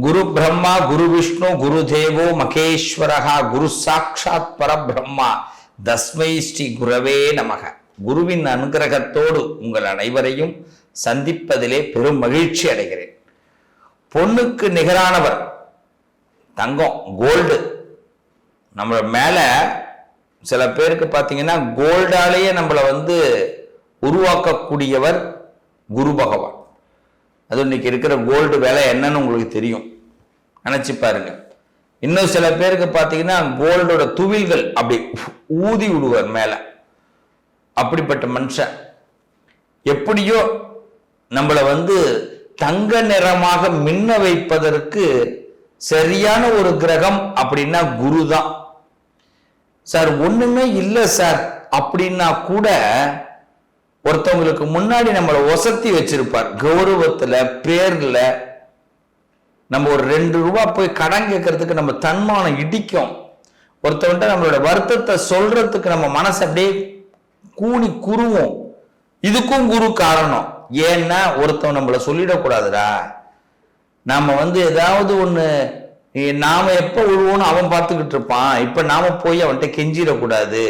குரு பிரம்மா குரு விஷ்ணு குரு தேவோ மகேஸ்வரகா குரு சாட்சாத் பரபிரம்மா. தஸ்மை ஸ்ரீ குரவே நமக. குருவின் அனுகிரகத்தோடு உங்கள் அனைவரையும் சந்திப்பதிலே பெரும் மகிழ்ச்சி அடைகிறேன். பொண்ணுக்கு நிகரானவர் தங்கம் கோல்டு நம்ம மேலே சில பேருக்கு பார்த்தீங்கன்னா கோல்டாலேயே நம்மளை வந்து உருவாக்கக்கூடியவர் குரு பகவான். அது இன்னைக்கு இருக்கிற கோல்டு விலை என்னன்னு உங்களுக்கு தெரியும். நினைச்சு பாருங்க. இன்னும் சில பேருக்கு பார்த்தீங்கன்னா கோல்டோட துவில்கள் அப்படி ஊதி விடுவார் மேல. அப்படிப்பட்ட மனுஷன். எப்படியோ நம்மளை வந்து தங்க நிறமாக மின்ன வைப்பதற்கு சரியான ஒரு கிரகம் அப்படின்னா குரு தான் சார் ஒண்ணுமே இல்லை சார். அப்படின்னா கூட ஒருத்தவங்களுக்கு முன்னாடி நம்மளை ஒசத்தி வச்சிருப்பார். கௌரவத்துல பேர்ல நம்ம ஒரு ரெண்டு ரூபா போய் கடன் கேட்கறதுக்கு நம்ம தன்மானம் இடிக்கும். ஒருத்தவன்ட்ட நம்மளோட வருத்தத்தை சொல்றதுக்கு நம்ம மனசு அப்படியே கூனி குருவோம். இதுக்கும் குரு காரணம். ஏன்னா ஒருத்தவன் நம்மளை சொல்லிடக்கூடாதுடா. நாம வந்து ஏதாவது ஒன்று நாம எப்போ விழுவோம்னு அவன் பார்த்துக்கிட்டு இருப்பான். இப்போ நாம போய் அவன்கிட்ட கெஞ்சிடக்கூடாது.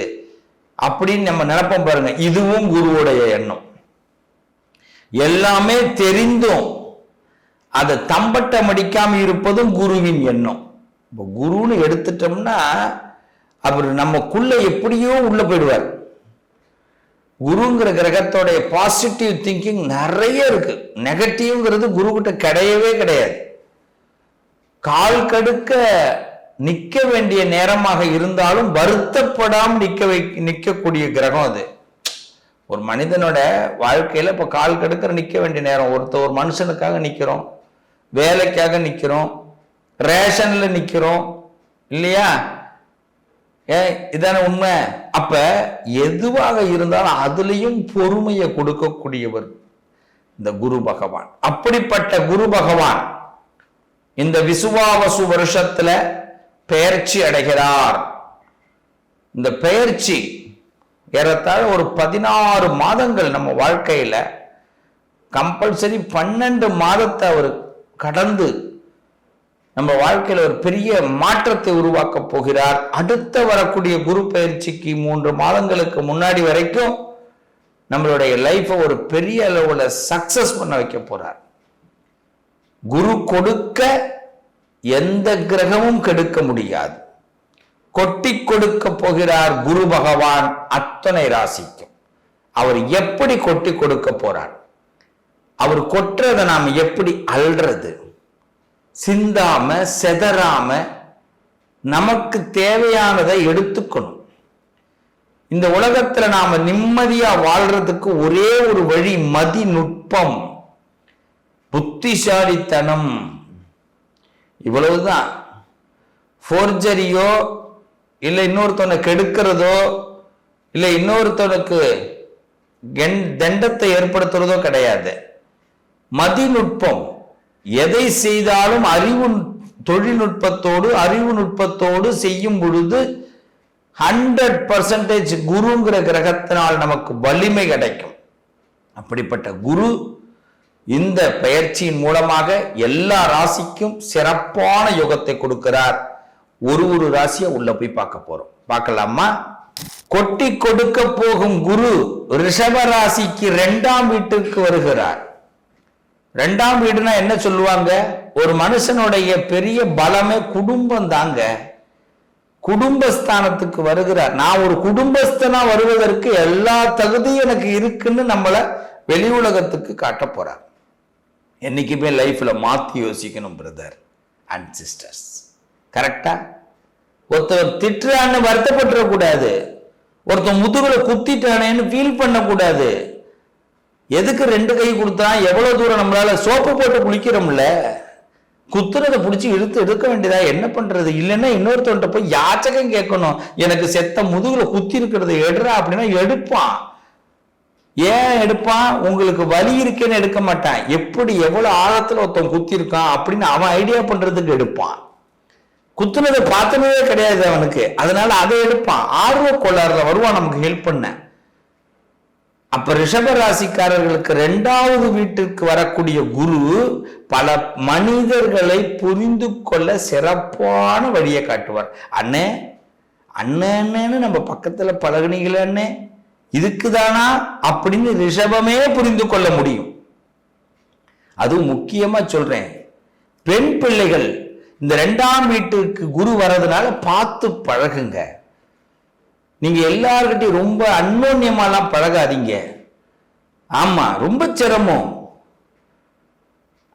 அப்படின்னு நம்ம நினைப்போம் பாருங்க. இதுவும் குருவுடைய எண்ணம். எல்லாமே தெரிந்தும் அதை தம்பட்டம் அடிக்காம இருப்பதும் குருவின் எண்ணம். இப்போ குருன்னு எடுத்துட்டோம்னா அவர் நமக்குள்ள எப்படியோ உள்ள போயிடுவார். குருங்கிற கிரகத்தோடைய பாசிட்டிவ் திங்கிங் நிறைய இருக்கு. நெகட்டிவ்ங்கிறது குரு கிட்ட கிடையவே கிடையாது. கால் கடுக்க நிக்க வேண்டிய நேரமாக இருந்தாலும் வருத்தப்படாம நிக்க வை நிக்கக்கூடிய கிரகம் அது. ஒரு மனிதனோட வாழ்க்கையில இப்ப கால் கெடுக்கிற நிக்க வேண்டிய நேரம். ஒருத்த ஒரு மனுஷனுக்காக நிக்கிறோம். வேலைக்காக நிக்கிறோம். ரேஷன்ல நிக்கிறோம். இல்லையா? ஏ இதான உண்மை. அப்ப எதுவாக இருந்தாலும் அதுலயும் பொறுமையை கொடுக்கக்கூடியவர் இந்த குரு பகவான். அப்படிப்பட்ட குரு பகவான் இந்த விசுவாவசு வருஷத்துல பெயர்ச்சி அடைகிறார். இந்த பெயர்ச்சி ஏறத்தாழ ஒரு பதினாறு மாதங்கள் நம்ம வாழ்க்கையில் கம்பல்சரி பன்னெண்டு மாதத்தை அவர் கடந்து நம்ம வாழ்க்கையில் ஒரு பெரிய மாற்றத்தை உருவாக்க போகிறார். அடுத்த வரக்கூடிய குரு பயிற்சிக்கு மூன்று மாதங்களுக்கு முன்னாடி வரைக்கும் நம்மளுடைய லைஃப்பை ஒரு பெரிய அளவில் சக்சஸ் பண்ண வைக்க போறார். குரு கொடுக்க எந்த கிரகமும் கெடுக்க முடியாது. கொட்டி கொடுக்க போகிறார் குரு பகவான் அத்தனை ராசிக்கும். அவர் எப்படி கொட்டி கொடுக்க போறார்? அவர் கொட்டுறதை நாம் எப்படி அல்றது? சிந்தாம செதறாம நமக்கு தேவையானதை எடுத்துக்கணும். இந்த உலகத்துல நாம நிம்மதியா வாழ்றதுக்கு ஒரே ஒரு வழி மதி நுட்பம் இவ்வளவு தான் ஃபோர்ஜரியோ இல்லை இன்னொருத்தனை கெடுக்கிறதோ இல்லை இன்னொருத்தனுக்கு தண்டத்தை ஏற்படுத்துறதோ கிடையாது. மதிநுட்பம் எதை செய்தாலும் அறிவு தொழில்நுட்பத்தோடு அறிவு நுட்பத்தோடு செய்யும் பொழுது ஹண்ட்ரட் பர்சன்டேஜ் குருங்கிற கிரகத்தினால் நமக்கு வலிமை கிடைக்கும். அப்படிப்பட்ட குரு இந்த பயிற்சியின் மூலமாக எல்லா ராசிக்கும் சிறப்பான யோகத்தை கொடுக்கிறார். ஒரு ஒரு ராசியை உள்ள போய் பார்க்க போறோம். பார்க்கலாமா? கொட்டி கொடுக்க போகும் குரு ரிஷப ராசிக்கு ரெண்டாம் வீட்டுக்கு வருகிறார். ரெண்டாம் வீடுனா என்ன சொல்லுவாங்க? ஒரு மனுஷனுடைய பெரிய பலமே குடும்பம் தாங்க. குடும்பஸ்தானத்துக்கு வருகிறார். நான் ஒரு குடும்பஸ்தனா வருவதற்கு எல்லா தகுதியும் எனக்கு இருக்குன்னு நம்மளை வெளி உலகத்துக்கு காட்ட போறார். என்றைக்குமே லைஃப்பில் மாற்றி யோசிக்கணும் பிரதர் அண்ட் சிஸ்டர்ஸ் கரெக்டாக ஒருத்தர் திட்டுறான்னு வருத்தப்பட்டுற கூடாது ஒருத்தன் முதுகில் குத்திட்டானேன்னு ஃபீல் பண்ணக்கூடாது. எதுக்கு ரெண்டு கை கொடுத்தா எவ்வளோ தூரம் நம்மளால் சோப்பு போட்டு குளிக்கிறோம்ல? குத்துறதை பிடிச்சி இழுத்து எடுக்க வேண்டியதா? என்ன பண்ணுறது இல்லைன்னா இன்னொருத்தவன்ட்ட போய் யாச்சகம் கேட்கணும். எனக்கு செத்த முதுகில் குத்தி இருக்கிறத எடுறா அப்படின்னா எடுப்பான். ஏன் எடுப்பான்? உங்களுக்கு வலி இருக்கேன்னு எடுக்க மாட்டான். எப்படி எவ்வளவு ஆழத்துல ஒருத்தன் குத்தி இருக்கான் அப்படின்னு அவன் ஐடியா பண்றதுக்கு எடுப்பான். குத்துனதை பார்த்தனதே கிடையாது அவனுக்கு. அதனால அதை எடுப்பான். ஆர்வ கோளாறுல வருவான் நமக்கு ஹெல்ப் பண்ண. அப்ப ரிஷப ராசிக்காரர்களுக்கு ரெண்டாவது வீட்டிற்கு வரக்கூடிய குரு பல மனிதர்களை புரிந்து கொள்ள சிறப்பான வழியை காட்டுவார். அண்ணே அண்ணன்னு நம்ம பக்கத்துல பழகுனீங்களே அண்ணே. இதுக்குதானா அப்படின்னு ரிஷபமே புரிந்து கொள்ள முடியும். அதுவும் முக்கியமா சொல்றேன். பெண் பிள்ளைகள் இந்த ரெண்டாம் வீட்டுக்கு குரு வர்றதுனால பார்த்து பழகுங்க. நீங்க எல்லார்கிட்டையும் ரொம்ப அன்னோன்யமாலாம் பழகாதீங்க. ஆமா ரொம்ப சிரமம்.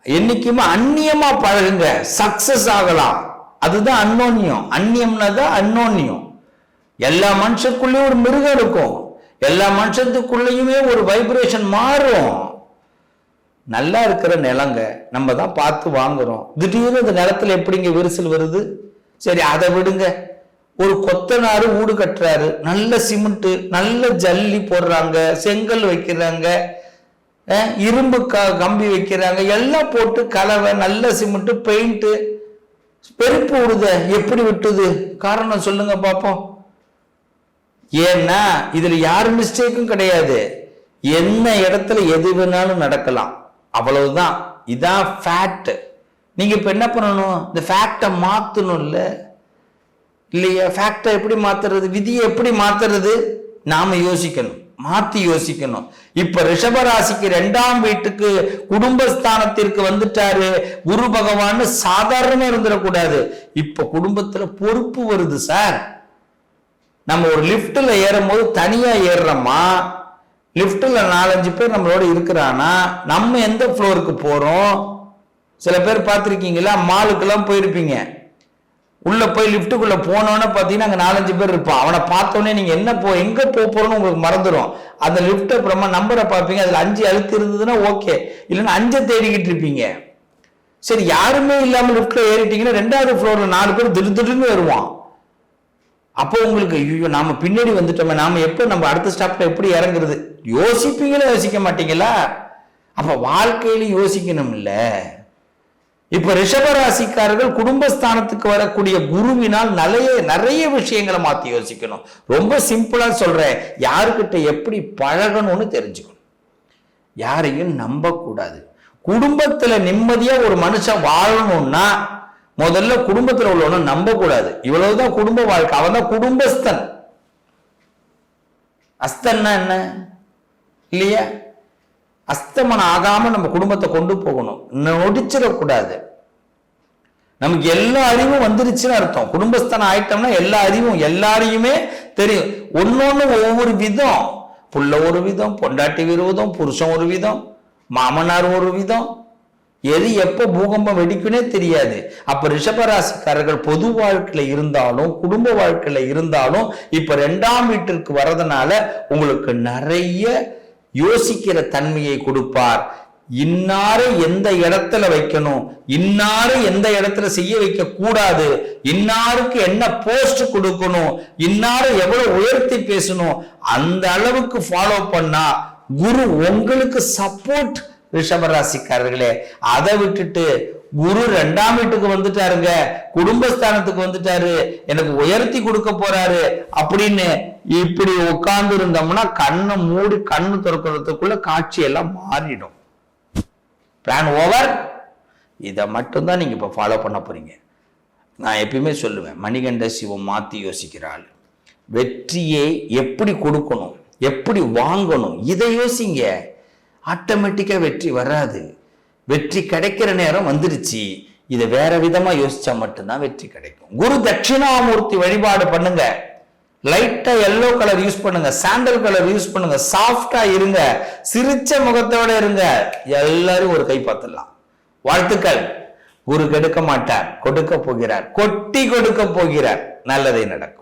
என்னைக்குமே அந்நியமா பழகுங்க. சக்சஸ் ஆகலாம். அதுதான் அன்னோன்யம் அந்நியம்னா தான் அன்னோன்யம் எல்லா மனுஷக்குள்ளேயும் ஒரு மிருகம் இருக்கும். எல்லா மனுஷத்துக்குள்ளேயுமே ஒரு வைப்ரேஷன் மாறும். நல்லா இருக்கிற நிலங்க நம்ம தான் பார்த்து வாங்குறோம். திடீர்னு அந்த நிலத்துல எப்படிங்க விரிசல் வருது? சரி அதை விடுங்க. ஒரு கொத்தனாரு வீடு கட்டுறாரு. நல்ல சிமெண்ட்டு நல்ல ஜல்லி போடுறாங்க செங்கல் வைக்கிறாங்க இரும்பு க கம்பி வைக்கிறாங்க எல்லாம் போட்டு கலவை நல்ல சிமெண்ட்டு பெயிண்ட்டு பெருப்பு விடுத எப்படி விட்டுது? காரணம் சொல்லுங்க பார்ப்போம் ஏன்னா இதுல யார் மிஸ்டேக்கும் கிடையாது. என்ன இடத்துல எது வேணாலும் நடக்கலாம். அவ்வளவுதான். இதான் ஃபேக்ட் நீங்க இப்ப என்ன பண்ணணும்? இந்த ஃபேக்டை மாத்தணும்ல. இல்லையா? ஃபேக்டை எப்படி மாத்துறது? விதியை எப்படி மாத்துறது? நாம யோசிக்கணும். மாத்தி யோசிக்கணும். இப்ப ரிஷபராசிக்கு ரெண்டாம் வீட்டுக்கு குடும்பஸ்தானத்திற்கு வந்துட்டாரு. குரு பகவான் சாதாரணமா இருந்துடக்கூடாது. இப்ப குடும்பத்துல பொறுப்பு வருது சார் நம்ம ஒரு லிஃப்ட்ல ஏறும்போது தனியா ஏறுறோமா? லிஃப்ட்ல நாலஞ்சு பேர் நம்மளோட இருக்கிறானா? நம்ம எந்த ஃப்ளோருக்கு போறோம்? சில பேர் பார்த்துருக்கீங்களா? மாலுக்கெல்லாம் போயிருப்பீங்க. உள்ள போய் லிஃப்ட்டுக்குள்ளே போனோன்னு பார்த்தீங்கன்னா அங்கே நாலஞ்சு பேர் இருப்பான் அவனை பார்த்தோன்னே நீங்கள் என்ன போ எங்கே போக போகிறோன்னு உங்களுக்கு மறந்துடும் அந்த லிஃப்ட் அப்புறமா நம்பரை பார்ப்பீங்க. அதில் அஞ்சு அழுத்து இருந்ததுன்னா ஓகே இல்லைன்னா அஞ்சை தேடிக்கிட்டு இருப்பீங்க. சரி யாருமே இல்லாமல் லிஃப்ட்டில் ஏறிட்டீங்கன்னா ரெண்டாவது ஃப்ளோரில் நாலு பேர் திடு திடுன்னு வருவான். அப்போ உங்களுக்கு ஐயோ நாம பின்னாடி வந்துட்டோமே நாம எப்போ நம்ம அடுத்த ஸ்டாப்ல எப்படி இறங்குறது? யோசிப்பீங்களா யோசிக்க மாட்டீங்களா? அப்ப வாழ்க்கையில யோசிக்கணும் இல்ல இப்ப ரிஷபராசிக்காரர்கள் குடும்பஸ்தானத்துக்கு வரக்கூடிய குருவினால் நிறைய நிறைய விஷயங்களை மாத்தி யோசிக்கணும். ரொம்ப சிம்பிளா சொல்றேன். யாருக்கிட்ட எப்படி பழகணும்னு தெரிஞ்சுக்கணும். யாரையும் நம்பக்கூடாது. குடும்பத்துல நிம்மதியா ஒரு மனுஷன் வாழணும்னா முதல்ல குடும்பத்தில் உள்ளவன நம்ப கூடாது இவ்வளவுதான் குடும்ப வாழ்க்கை. அவன் தான் குடும்பஸ்தன். அஸ்தன்னா என்ன? இல்லையா? அஸ்தமனம் ஆகாம நம்ம குடும்பத்தை கொண்டு போகணும். நொடிச்சிடக்கூடாது நமக்கு எல்லா அறிவும் வந்துருச்சுன்னு அர்த்தம். குடும்பஸ்தனம் ஆயிட்டோம்னா எல்லா அறிவும் எல்லாரையுமே தெரியும். ஒன்னொன்னு ஒவ்வொரு விதம். புள்ள ஒரு விதம் பொண்டாட்டி விரோதம் புருஷன் ஒரு விதம் மாமனார் ஒரு விதம் எது எப்போ பூகம்பம் வெடிக்குனே தெரியாது. அப்ப ரிஷபராசிக்காரர்கள் பொது வாழ்க்கையில இருந்தாலும் குடும்ப வாழ்க்கையில இருந்தாலும் இப்ப ரெண்டாம் வீட்டிற்கு வரதுனால உங்களுக்கு நிறைய யோசிக்கிற தன்மையை கொடுப்பார். இன்னாரை எந்த இடத்துல வைக்கணும்? இன்னாரை எந்த இடத்துல செய்ய வைக்க கூடாது? இன்னாருக்கு என்ன போஸ்ட் கொடுக்கணும்? இன்னாரை எவ்வளவு உயர்த்தி பேசணும்? அந்த அளவுக்கு ஃபாலோ பண்ணா குரு உங்களுக்கு சப்போர்ட் ரிஷபராசிக்காரர்களே அதை விட்டுட்டு குரு ரெண்டாம் வீட்டுக்கு வந்துட்டாருங்க குடும்பஸ்தானத்துக்கு வந்துட்டாரு எனக்கு உயர்த்தி கொடுக்க போறாரு அப்படின்னு இப்படி உட்கார்ந்து இருந்தோம்னா கண்ணை மூடி கண்ணு திறக்கிறதுக்குள்ள காட்சி எல்லாம் மாறிடும். பிளான் ஓவர் இதை மட்டும்தான் நீங்க இப்ப ஃபாலோ பண்ண போறீங்க. நான் எப்பயுமே சொல்லுவேன் மணிகண்ட சிவம் மாத்தி யோசிக்கிறாள். வெற்றியை எப்படி கொடுக்கணும் எப்படி வாங்கணும் இதை யோசிங்க. ஆட்டோமேட்டிக்காக வெற்றி வராது. வெற்றி கிடைக்கிற நேரம் வந்துருச்சு இதை வேற விதமா யோசிச்சா மட்டும்தான் வெற்றி கிடைக்கும். குரு தட்சிணாமூர்த்தி வழிபாடு பண்ணுங்க. லைட்டா எல்லோ கலர் யூஸ் பண்ணுங்க. சாண்டல் கலர் யூஸ் பண்ணுங்க. சாஃப்டா இருங்க. சிரிச்ச முகத்தோட இருங்க. எல்லாரும் ஒரு கை பார்த்துடலாம். வாழ்த்துக்கள். குரு கெடுக்க மாட்டார். கொடுக்க போகிறார். கொட்டி கொடுக்க போகிறார். நல்லதே நடக்கும்.